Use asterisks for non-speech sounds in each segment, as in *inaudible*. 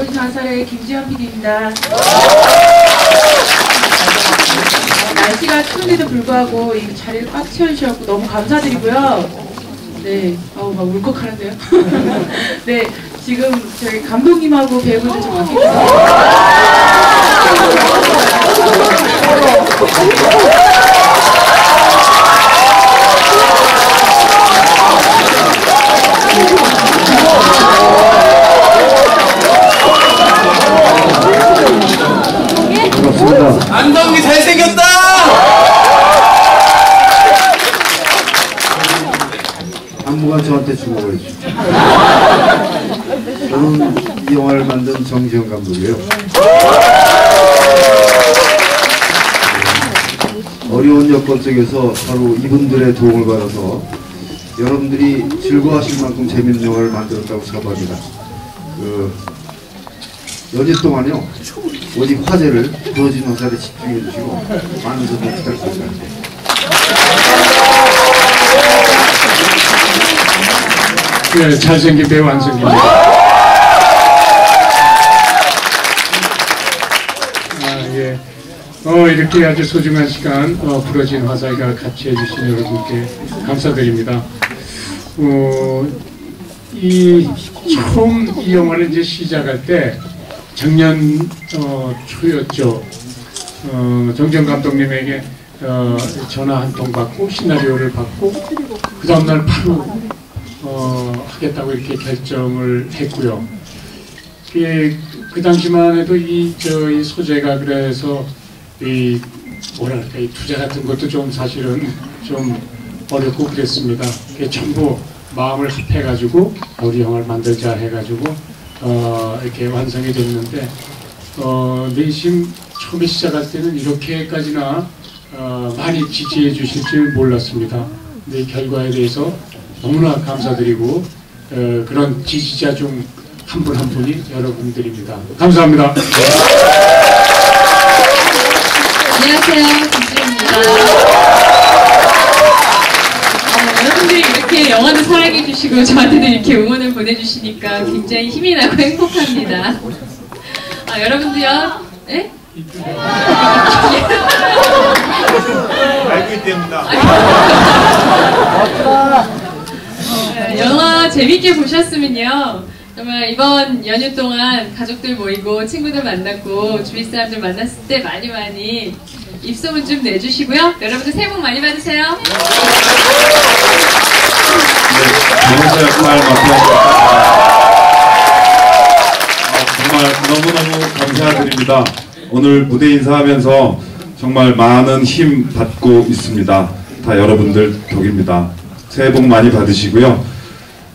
부러진 화살의 김지현 PD입니다. 날씨가 추운데도 불구하고 이 자리를 꽉 채워주셔서 너무 감사드리고요. 네, 어우, 막 울컥하는데요. *laughs* 네, 지금 저희 감독님하고 배우분들 좀 밖에 *laughs* 계세요. 반갑습니다. 안성기 잘생겼다! 안무가 저한테 주목을 해주죠. 저는 이 영화를 만든 정지영 감독이에요. 어려운 여건 속에서 바로 이분들의 도움을 받아서 여러분들이 즐거워하실 만큼 재밌는 영화를 만들었다고 생각합니다. 그 연휴 동안요 오직 화제를 부러진 화살에 집중해 주시고 많은 소통 부탁드립니다. 네, 잘생긴 배우 안성기입니다. 아, 예. 어, 이렇게 아주 소중한 시간, 어, 부러진 화살과 같이 해주신 여러분께 감사드립니다. 어, 이, 처음 이 영화를 이제 시작할 때, 작년, 어, 초였죠. 어, 정정 감독님에게, 어, 전화 한 통 받고, 시나리오를 받고, 그 다음날 바로 어, 하겠다고 이렇게 결정을 했고요. 그, 그 당시만 해도 이, 저, 이 소재가 그래서 이, 뭐랄까, 이 투자 같은 것도 좀 사실은 좀 어렵고 그랬습니다. 전부 마음을 합해가지고 우리 영화를 만들자 해가지고 어, 이렇게 완성이 됐는데 어, 내심 처음에 시작할 때는 이렇게까지나 어, 많이 지지해 주실 줄 몰랐습니다. 근데 이 결과에 대해서 너무나 감사드리고 어, 그런 지지자 중 한분한 분이 여러분들입니다. 감사합니다. 안녕하세요. 김수입니다. 어, 여러분들이 이렇게 영화를 사랑해 주시고 저한테도 이렇게 응원을 보내주시니까 굉장히 힘이 나고 행복합니다. 아, 여러분들요? 예? 알고 있답니다. 네, 재밌게 보셨으면요. 정말 이번 연휴 동안 가족들 모이고 친구들 만났고 주위 사람들 만났을 때 많이 많이 입소문 좀 내주시고요. 여러분들 새해 복 많이 받으세요. 정원사 역할 맡아서 정말 너무너무 감사드립니다. 오늘 무대 인사하면서 정말 많은 힘 받고 있습니다. 다 여러분들 덕입니다. 새해 복 많이 받으시고요.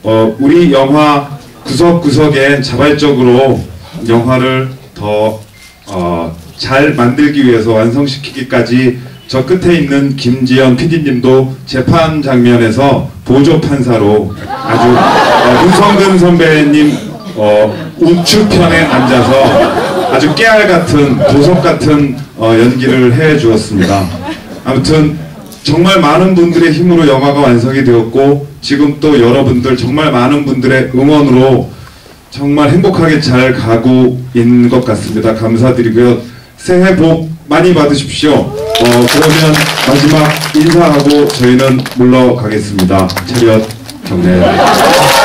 어, 우리 영화 구석구석에 자발적으로 영화를 더 어, 잘 만들기 위해서 완성시키기까지 저 끝에 있는 김지연 PD님도 재판 장면에서 보조 판사로 아주 어, 문성근 선배님 어, 우측편에 앉아서 아주 깨알 같은 보석 같은 어, 연기를 해 주었습니다. 아무튼 정말 많은 분들의 힘으로 영화가 완성이 되었고 지금 또 여러분들 정말 많은 분들의 응원으로 정말 행복하게 잘 가고 있는 것 같습니다. 감사드리고요. 새해 복 많이 받으십시오. 어, 그러면 마지막 인사하고 저희는 물러가겠습니다. 차렷 경례.